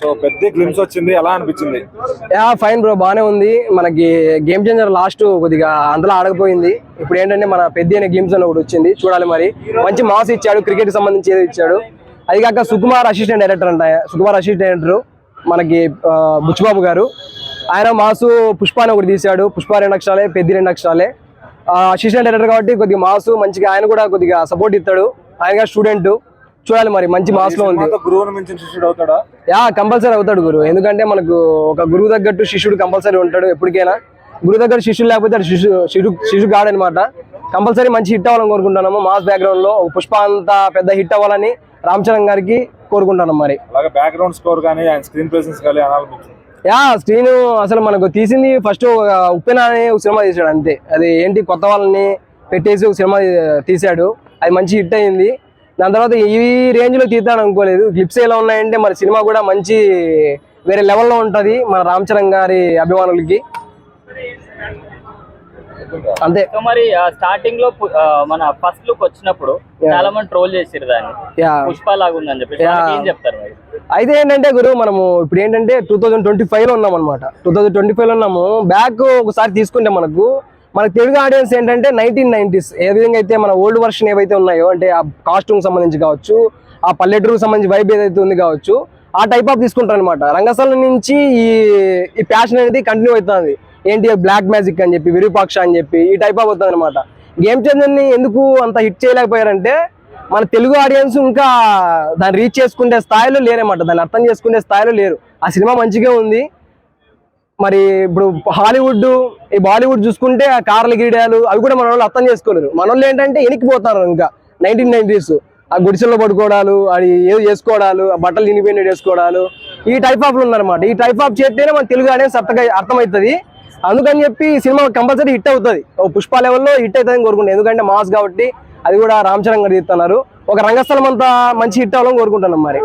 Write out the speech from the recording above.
So పెద్ద glimpse వచ్చింది. ఎలా అనిపించింది? యా ఫైన్ బ్రో బానే ఉంది. మనకి గేమ్ చేంజర్ లాస్ట్ కొద్దిగా అందులో ఆడకపోయింది. ఇప్పుడు ఏంటంటే మన పెద్ద అనే గ్లిమ్స్ అని ఒకటి వచ్చింది. చూడాలి మరి. మంచి మాస్ ఇచ్చాడు. క్రికెట్ సంబంధించి ఏదో ఇచ్చాడు. అది కాక సుకుమార్ అసిస్టెంట్ డైరెక్టర్ అంట. సుకుమార్ అసిస్టెంట్ డైరెక్టర్ మనకి బుచ్చిబాబు గారు. ఆయన మాసు పుష్ప అని ఒకటి తీశాడు. పుష్ప రెండు అక్షరాలే పెద్ద రెండు అక్షరాలే అసిస్టెంట్ డైరెక్టర్ కాబట్టి కొద్దిగా మాసు మంచిగా ఆయన కూడా కొద్దిగా సపోర్ట్ ఇస్తాడు. ఆయన స్టూడెంట్ చూడాలి మరి మంచి మాస్లో ఉంది. సినిమాతో గురువుని మించిన శిష్యుడు అవుతాడా? యా కంపల్సరీ అవుతాడు గురువు ఎందుకంటే మనకు ఒక గురువు తగ్గట్టు శిష్యుడు కంపల్సరీ ఉంటాడు ఎప్పటికైనా. గురువు దగ్గర శిష్యుడు లేకపోతే అది శిష్యు శిశు శిశు కాడనమాట కంపల్సరీ మంచి హిట్ అవ్వాలని కోరుకుంటున్నాము మాస్ బ్యాక్గ్రౌండ్లో పుష్ప అంత పెద్ద హిట్ అవ్వాలని రామ్ చరణ్ గారికి కోరుకుంటున్నాం మరి. అలాగే బ్యాక్గ్రౌండ్ స్కోర్ కానీ ఆయన స్క్రీన్ ప్రెసెన్స్ కానీ అనాలనిపించింది యా స్క్రీన్ అసలు మనకు తీసింది ఫస్ట్ ఉప్పెన అని ఒక సినిమా తీసాడు అంతే. అది ఏంటి కొత్త వాళ్ళని పెట్టేసి ఒక సినిమా తీసాడు అది మంచి హిట్ అయింది. దాని తర్వాత ఈ రేంజ్లో తీద్దాం అనుకోలేదు. క్లిప్స్ ఎలా ఉన్నాయంటే మరి సినిమా కూడా మంచి వేరే లెవెల్లో ఉంటది మన రామ్ చరణ్ గారి అభిమానులకి. అంతే. మరి స్టార్టింగ్లో మన ఫస్ట్ లుక్ వచ్చినప్పుడు చాలా మంది ట్రోల్ చేసిరు దాన్ని. యా పుష్ప లాగా ఉందని చెప్పి Yeah. వాళ్ళకి ఏం చెప్తారు అయితే ఏంటంటే గురు మనము ఇప్పుడు ఏంటంటే టూ థౌజండ్ ట్వంటీ ఫైవ్లో ఉన్నాం అనమాట టూ థౌజండ్ ట్వంటీ ఫైవ్లో ఉన్నాము. బ్యాక్ ఒకసారి తీసుకుంటే మనకు మన తెలుగు ఆడియన్స్ ఏంటంటే నైన్టీన్ నైన్టీస్. ఏ విధంగా అయితే మన ఓల్డ్ వర్షన్ ఏవైతే ఉన్నాయో అంటే ఆ కాస్ట్యూమ్ సంబంధించి కావచ్చు ఆ పల్లెటూరుకు సంబంధించి వైబ్ ఏదైతే ఉంది కావచ్చు ఆ టైప్ ఆఫ్ తీసుకుంటారు అనమాట రంగస్థలం నుంచి ఈ ఈ ప్యాషన్ అనేది కంటిన్యూ అవుతుంది. ఏంటి బ్లాక్ మ్యాజిక్ అని చెప్పి విరూపాక్ష అని చెప్పి ఈ టైప్ ఆఫ్ అవుతుంది అనమాట గేమ్ చేంజర్ని ఎందుకు అంత హిట్ చేయలేకపోయారంటే మన తెలుగు ఆడియన్స్ ఇంకా దాన్ని రీచ్ చేసుకునే స్థాయిలో లేరనమాట దాన్ని అర్థం చేసుకునే స్థాయిలో లేరు. ఆ సినిమా మంచిగా ఉంది. మరి ఇప్పుడు హాలీవుడ్ ఈ బాలీవుడ్ చూసుకుంటే ఆ కార్ల గీడాలు అవి కూడా మన వాళ్ళు అర్థం చేసుకోలేరు. మన వాళ్ళు ఏంటంటే ఎనికిపోతారు ఇంకా నైన్టీన్ నైన్టీస్. ఆ గుడిసెల్లో పడుకోవడాలు అది ఏదో చేసుకోవడాలు ఆ బట్టలు ఇండిపెండెంట్ చేసుకోవడాలు ఈ టైప్ ఆఫ్లు ఉన్నారన్నమాట. ఈ టైప్ ఆఫ్ చేస్తేనే మన తెలుగు అనేది అర్థం అర్థమవుతుంది. అందుకని చెప్పి సినిమా కంపల్సరీ హిట్ అవుతుంది. ఓ పుష్ప లెవెల్లో హిట్ అవుతుందని కోరుకుంటాను ఎందుకంటే మాస్ కాబట్టి అది కూడా రామ్ చరణ్ గారు తీస్తున్నారు ఒక రంగస్థలం అంతా మంచి హిట్ అవ్వాలని కోరుకుంటున్నాం మరి.